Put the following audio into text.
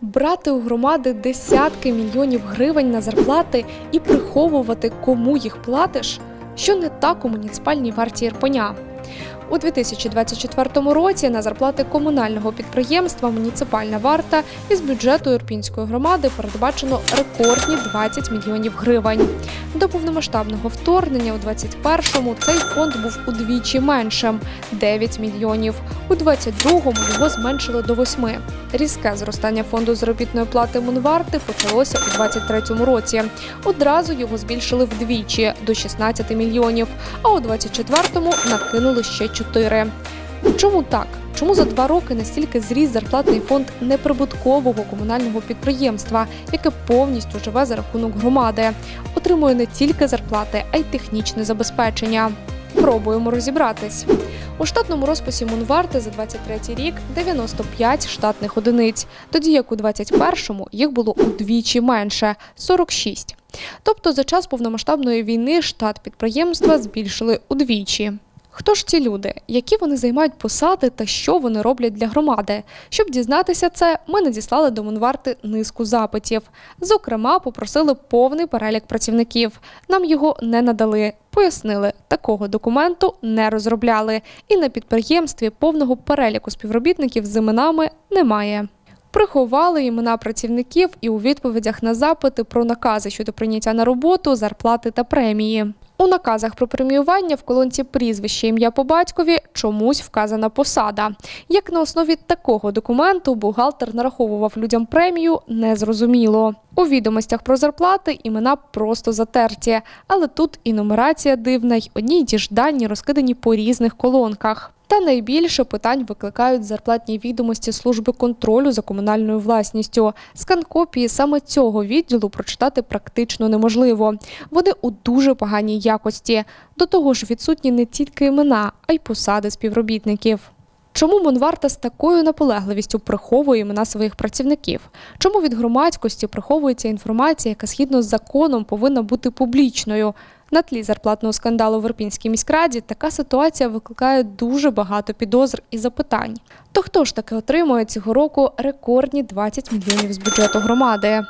Брати у громади десятки мільйонів гривень на зарплати і приховувати, кому їх платиш, що не так у муніципальній варті Ірпеня. У 2024 році на зарплати комунального підприємства Муніципальна варта із бюджету Ірпінської громади передбачено рекордні 20 мільйонів гривень. До повномасштабного вторгнення у 2021-му цей фонд був удвічі меншим 9 мільйонів. У 2022-му його зменшили до 8. Різке зростання фонду заробітної плати Мунварти почалося у 2023 році. Одразу його збільшили вдвічі до 16 мільйонів, а у 2024-му накинули ще 4. Чому так? Чому за два роки настільки зріс зарплатний фонд неприбуткового комунального підприємства, яке повністю живе за рахунок громади, отримує не тільки зарплати, а й технічне забезпечення? Пробуємо розібратись. У штатному розписі Мунварти за 23 рік 95 штатних одиниць, тоді як у 21-му їх було удвічі менше 46. Тобто за час повномасштабної війни штат підприємства збільшили удвічі. Хто ж ці люди, які вони займають посади та що вони роблять для громади? Щоб дізнатися це, ми надіслали до Мунварти низку запитів. Зокрема, попросили повний перелік працівників. Нам його не надали. Пояснили, такого документу не розробляли, і на підприємстві повного переліку співробітників з іменами немає. Приховали імена працівників і у відповідях на запити про накази щодо прийняття на роботу, зарплати та премії. У наказах про преміювання в колонці прізвище ім'я по батькові чомусь вказана посада. Як на основі такого документу бухгалтер нараховував людям премію, незрозуміло. У відомостях про зарплати імена просто затерті, але тут і нумерація дивна, й одні й ті ж дані розкидані по різних колонках. Найбільше питань викликають зарплатні відомості служби контролю за комунальною власністю. Скан-копії саме цього відділу прочитати практично неможливо. Вони у дуже поганій якості. До того ж, відсутні не тільки імена, а й посади співробітників. Чому Монварта з такою наполегливістю приховує імена своїх працівників? Чому від громадськості приховується інформація, яка згідно з законом повинна бути публічною? На тлі зарплатного скандалу в Ірпінській міськраді така ситуація викликає дуже багато підозр і запитань. То хто ж таки отримує цього року рекордні 20 мільйонів з бюджету громади?